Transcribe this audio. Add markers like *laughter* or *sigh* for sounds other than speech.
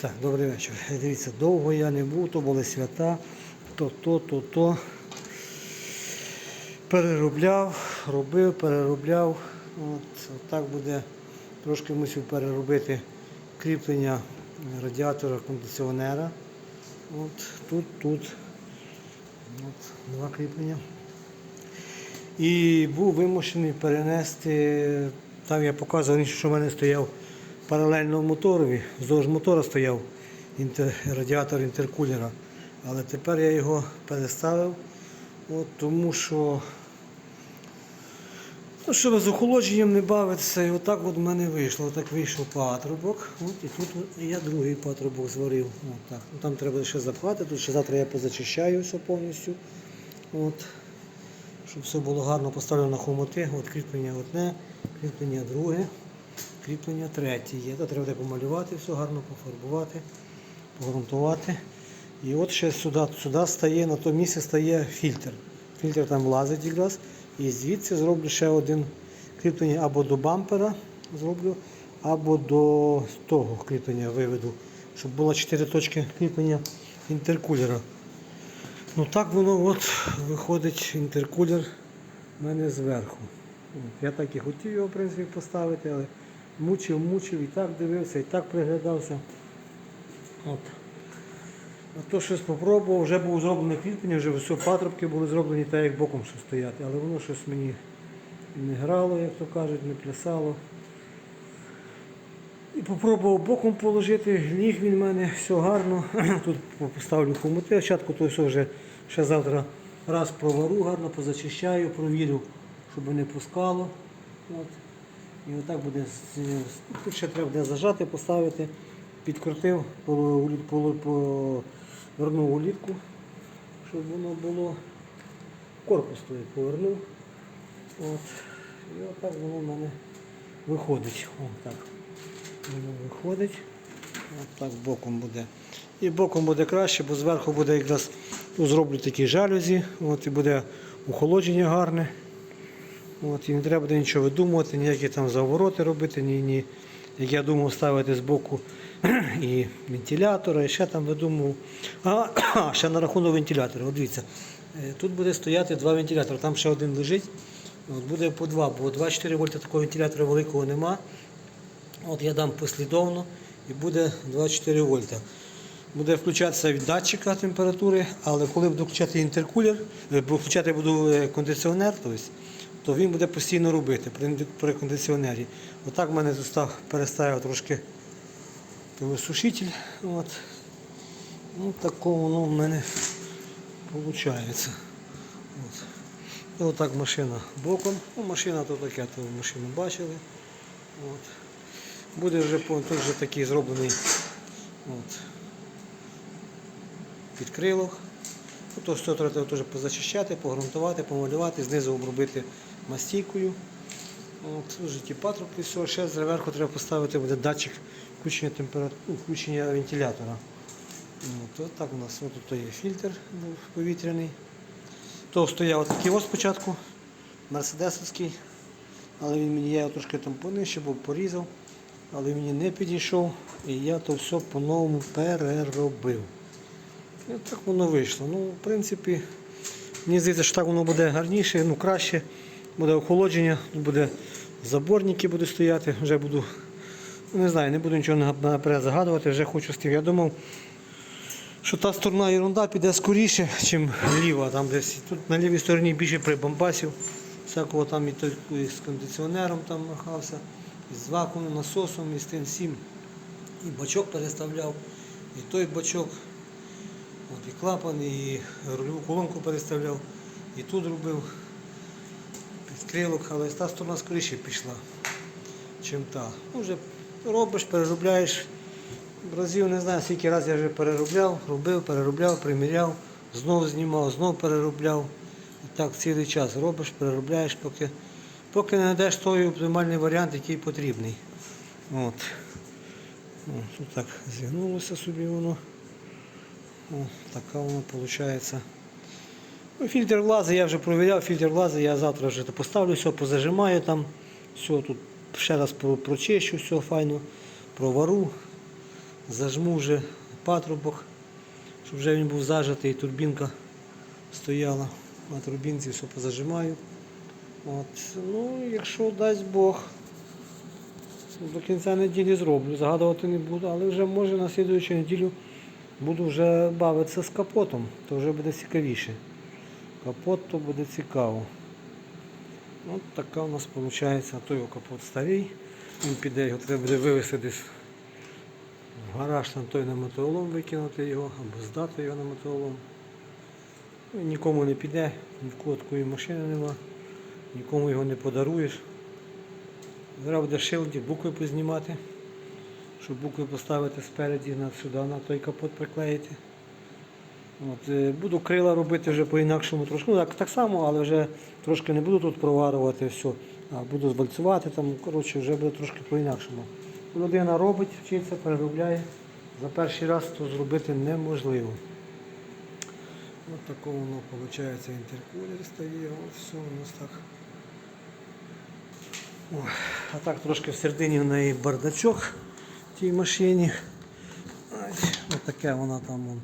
Так, добрий вечір. Дивіться, довго я не був, то були свята, то, то, то, то. Переробляв, робив, переробляв. От, так буде. Трошки мусив переробити кріплення радіатора кондиціонера. От, тут, тут. От, два кріплення. І був вимушений перенести, там я показував, що в мене стояв паралельно моторові, вздовж мотора стояв інтер, радіатор інтеркулера. Але тепер я його переставив, от, тому що ну, щоб з охолодженням не бавитися, і отак от в мене вийшло. Отак вийшов патрубок. От, і тут я другий патрубок зварив. От, так. Ну, там треба ще запхати, тут ще завтра я позачищаю все повністю. От щоб все було гарно поставлено на хомоти. От кріплення одне, кріплення друге, кріплення третє є. Та треба буде помалювати, все гарно пофарбувати, погрунтувати. І от ще сюди, сюди стає, на то місце стає фільтр. Фільтр там влазить якраз. І звідси зроблю ще один кріплення або до бампера зроблю, або до того кріплення виведу, щоб було 4 точки кріплення інтеркулера. Ну так воно от виходить інтеркулер в мене зверху. Я так і хотів його в принципі поставити, але мучив, мучив, і так дивився, і так приглядався. От. А то щось спробував, вже був зроблений кріплення, вже все патрубки були зроблені так, як боком що стояти, але воно щось мені не грало, як то кажуть, не плясало. І попробував боком положити, ліг він в мене, все гарно. *clears throat* Тут поставлю хомути, спочатку то все вже ще завтра раз провару, гарно позачищаю, провірю, щоб не пускало. От. І отак буде. Тут ще треба буде зажати, поставити, підкрутив, повернув улітку, щоб воно було. Корпус той повернув. От. І отак воно в мене виходить. О, так. Воно виходить. От так боком буде. І боком буде краще, бо зверху буде якраз ну, зроблю такі жалюзі, от, і буде охолодження гарне. От, і не треба буде нічого видумувати, ніякі там завороти робити, ні, ні. Як я думав ставити з боку *clears throat* і вентилятора, і ще там видумував. А, *clears throat* а, ще на рахунок вентилятора. От дивіться, е, тут буде стояти два вентилятори, там ще один лежить. От буде по два, бо 24 вольта такого вентилятора великого нема. От я дам послідовно і буде 24 вольта. Буде включатися від датчика температури, але коли буду включати інтеркулер, е, буду включати буду е, кондиціонер, тобто, то він буде постійно робити при, кондиціонері. Отак в мене застав, переставив трошки сушитель. От. Ну, такого воно в мене виходить. От. І отак машина боком. Ну, машина то таке, то машину бачили. От. Буде вже тут вже такий зроблений от, підкрилок. Ну, То все треба теж позачищати, погрунтувати, помалювати, знизу обробити мастійкою. Ті патрубки, все, ще зверху треба поставити буде датчик включення температури, включення вентилятора. От, от так у нас от тут є фільтр повітряний. То стояв такий ось спочатку, мерседесовський, але він мені я його трошки там понищив, бо порізав, але він мені не підійшов і я то все по-новому переробив. І так воно вийшло. Ну, в принципі, мені здається, що так воно буде гарніше, ну краще, буде охолодження, буде заборники будуть стояти, вже буду, ну, не знаю, не буду нічого наперед загадувати, вже хочу стив. Я думав, що та сторона ерунда піде скоріше, ніж ліва. Там десь тут на лівій стороні більше прибамбасів. Всякого там і той з кондиціонером там махався, і з вакуумним насосом, і з тим всім. І бачок переставляв, і той бачок, і клапан, і рульову колонку переставляв, і тут робив підкрилок, але та сторона скоріше пішла, чим та. Ну, вже робиш, переробляєш. Разів не знаю, скільки разів я вже переробляв, робив, переробляв, приміряв, знов знімав, знов переробляв. І так цілий час робиш, переробляєш, поки, поки не знайдеш той оптимальний варіант, який потрібний. От. О, тут так зігнулося собі воно. О, така воно виходить. Ну, фільтр влази я вже провіряв, фільтр влази я завтра вже поставлю, все позажимаю там, все тут ще раз прочищу, все файно, провару. Зажму вже патрубок, щоб вже він був зажатий, турбінка стояла на турбінці, все позажимаю. От. Ну, якщо дасть Бог, до кінця неділі зроблю. Загадувати не буду, але вже може на слідуючу неділю буду вже бавитися з капотом, то вже буде цікавіше. Капот то буде цікаво. От така у нас виходить, той капот старий. Він піде, його треба буде вивезти десь в гараж там той на металолом викинути його, або здати його на металолом. Ну, Нікому не піде, ні в кого такої машини нема, нікому його не подаруєш. Зараз буде шилді, букви познімати, щоб букви поставити спереді сюди, на той капот приклеїти. От, е, буду крила робити вже по-інакшому трошки. Ну, так, так само, але вже трошки не буду тут проварувати все, а буду звальцювати там, коротше, вже буде трошки по-інакшому. Людина робить, вчиться, переробляє. За перший раз то зробити неможливо. Ось такого воно виходить інтеркулер стає, от все у нас так. Ой, а так трошки всередині в неї бардачок в тій машині. Ось, таке вона там. вон.